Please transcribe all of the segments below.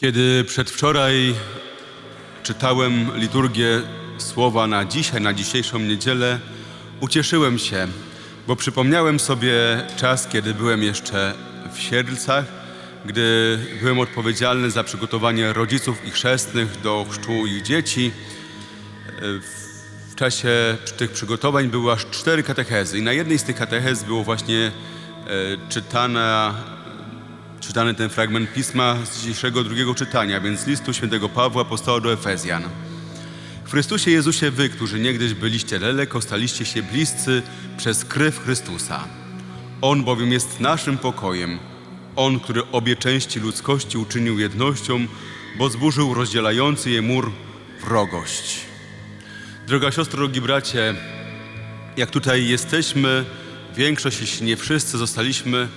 Kiedy przedwczoraj czytałem liturgię słowa na dzisiaj, na dzisiejszą niedzielę, ucieszyłem się, bo przypomniałem sobie czas, kiedy byłem jeszcze w Siedlcach, gdy byłem odpowiedzialny za przygotowanie rodziców i chrzestnych do chrztu ich dzieci. W czasie tych przygotowań były aż cztery katechezy i na jednej z tych katechez było właśnie e, czytana czytany ten fragment pisma z dzisiejszego drugiego czytania, więc listu świętego Pawła apostoła do Efezjan. W Chrystusie Jezusie wy, którzy niegdyś byliście daleko, staliście się bliscy przez krew Chrystusa. On bowiem jest naszym pokojem. On, który obie części ludzkości uczynił jednością, bo zburzył rozdzielający je mur wrogość. Droga siostro, drogi bracie, jak tutaj jesteśmy, większość, jeśli nie wszyscy, zostaliśmy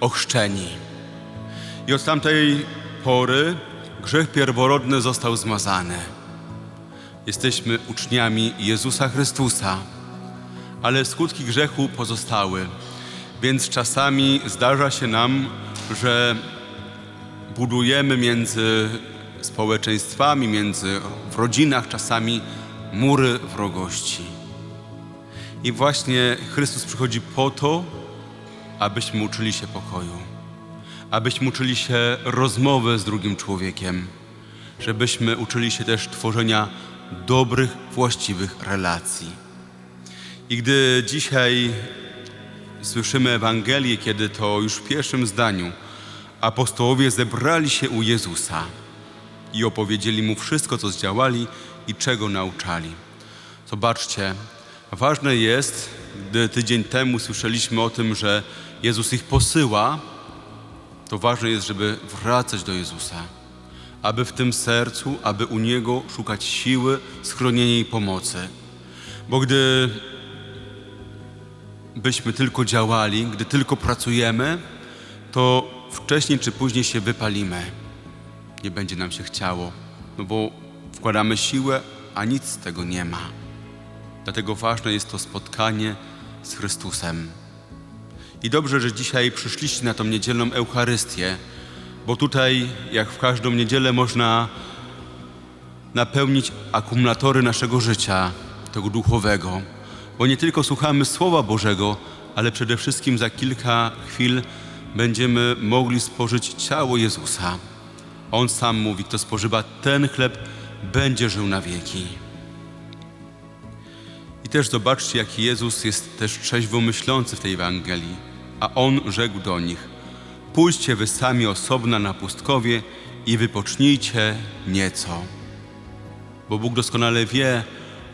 ochrzczeni. I od tamtej pory grzech pierworodny został zmazany. Jesteśmy uczniami Jezusa Chrystusa, ale skutki grzechu pozostały. Więc czasami zdarza się nam, że budujemy między społeczeństwami, między w rodzinach czasami mury wrogości. I właśnie Chrystus przychodzi po to, abyśmy uczyli się pokoju abyśmy uczyli się rozmowy z drugim człowiekiem, żebyśmy uczyli się też tworzenia dobrych, właściwych relacji. I gdy dzisiaj słyszymy Ewangelię, kiedy to już w pierwszym zdaniu apostołowie zebrali się u Jezusa i opowiedzieli mu wszystko, co zdziałali i czego nauczali. Zobaczcie, ważne jest, gdy tydzień temu słyszeliśmy o tym, że Jezus ich posyła, to ważne jest, żeby wracać do Jezusa, aby w tym sercu, aby u Niego szukać siły, schronienia i pomocy. Bo gdy byśmy tylko działali, gdy tylko pracujemy, to wcześniej czy później się wypalimy. Nie będzie nam się chciało, no bo wkładamy siłę, a nic z tego nie ma. Dlatego ważne jest to spotkanie z Chrystusem. I dobrze, że dzisiaj przyszliście na tą niedzielną Eucharystię, bo tutaj, jak w każdą niedzielę, można napełnić akumulatory naszego życia, tego duchowego. Bo nie tylko słuchamy Słowa Bożego, ale przede wszystkim za kilka chwil będziemy mogli spożyć ciało Jezusa. On sam mówi, kto spożywa ten chleb, będzie żył na wieki. I też zobaczcie, jaki Jezus jest też trzeźwo myślący w tej Ewangelii. A On rzekł do nich, pójdźcie wy sami osobna na pustkowie i wypocznijcie nieco. Bo Bóg doskonale wie,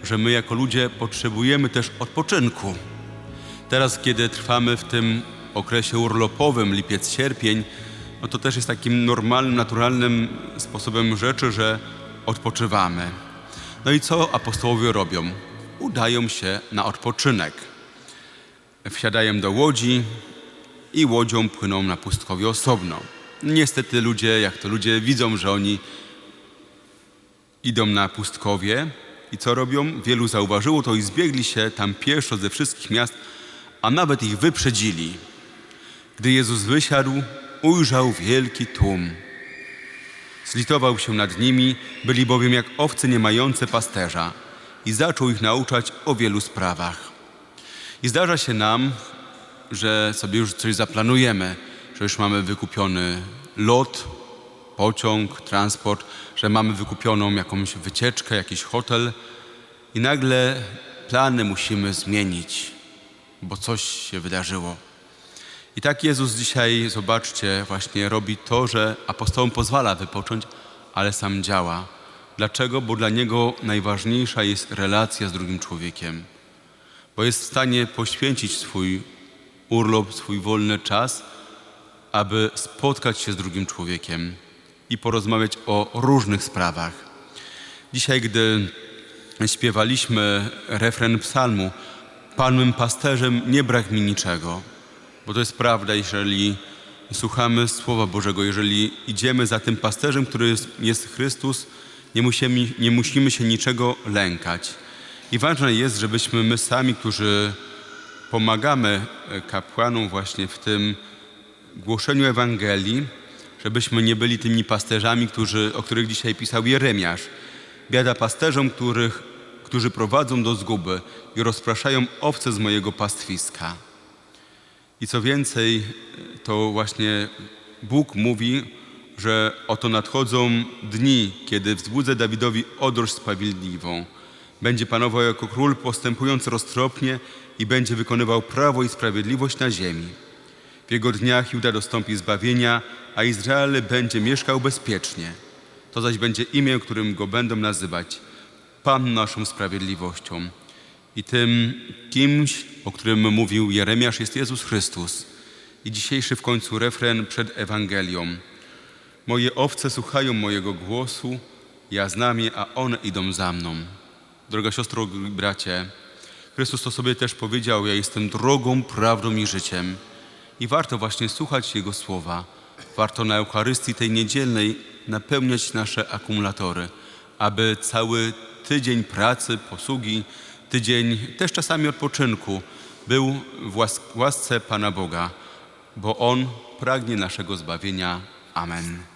że my jako ludzie potrzebujemy też odpoczynku. Teraz, kiedy trwamy w tym okresie urlopowym, lipiec, sierpień, no to też jest takim normalnym, naturalnym sposobem rzeczy, że odpoczywamy. No i co apostołowie robią? Udają się na odpoczynek. Wsiadają do łodzi i łodzią płyną na pustkowie osobno. Niestety ludzie, jak to ludzie, widzą, że oni idą na pustkowie i co robią? Wielu zauważyło to i zbiegli się tam pieszo ze wszystkich miast, a nawet ich wyprzedzili. Gdy Jezus wysiadł, ujrzał wielki tłum. Zlitował się nad nimi, byli bowiem jak owce nie mające pasterza i zaczął ich nauczać o wielu sprawach. I zdarza się nam, że sobie już coś zaplanujemy, że już mamy wykupiony lot, pociąg, transport, że mamy wykupioną jakąś wycieczkę, jakiś hotel i nagle plany musimy zmienić, bo coś się wydarzyło. I tak Jezus dzisiaj, zobaczcie, właśnie robi to, że apostołom pozwala wypocząć, ale sam działa. Dlaczego? Bo dla Niego najważniejsza jest relacja z drugim człowiekiem. Bo jest w stanie poświęcić swój urlop, swój wolny czas, aby spotkać się z drugim człowiekiem i porozmawiać o różnych sprawach. Dzisiaj, gdy śpiewaliśmy refren psalmu, Panem pasterzem nie brak mi niczego, bo to jest prawda, jeżeli słuchamy Słowa Bożego, jeżeli idziemy za tym pasterzem, który jest, jest Chrystus, nie musimy, nie musimy się niczego lękać. I ważne jest, żebyśmy my sami, którzy pomagamy e, kapłanom właśnie w tym głoszeniu Ewangelii, żebyśmy nie byli tymi pasterzami, którzy, o których dzisiaj pisał Jeremiasz. Biada pasterzom, których, którzy prowadzą do zguby i rozpraszają owce z mojego pastwiska. I co więcej, to właśnie Bóg mówi, że oto nadchodzą dni, kiedy wzbudzę Dawidowi odrość sprawiedliwą. Będzie panował jako król, postępując roztropnie i będzie wykonywał prawo i sprawiedliwość na ziemi. W jego dniach Juda dostąpi zbawienia, a Izrael będzie mieszkał bezpiecznie. To zaś będzie imię, którym go będą nazywać Pan naszą sprawiedliwością. I tym kimś, o którym mówił Jeremiasz, jest Jezus Chrystus. I dzisiejszy w końcu refren przed Ewangelią. Moje owce słuchają mojego głosu, ja znam je, a one idą za mną. Droga siostro, bracie, Chrystus to sobie też powiedział, ja jestem drogą, prawdą i życiem. I warto właśnie słuchać Jego słowa. Warto na Eucharystii tej niedzielnej napełniać nasze akumulatory, aby cały tydzień pracy, posługi, tydzień też czasami odpoczynku był w łas- łasce Pana Boga, bo On pragnie naszego zbawienia. Amen.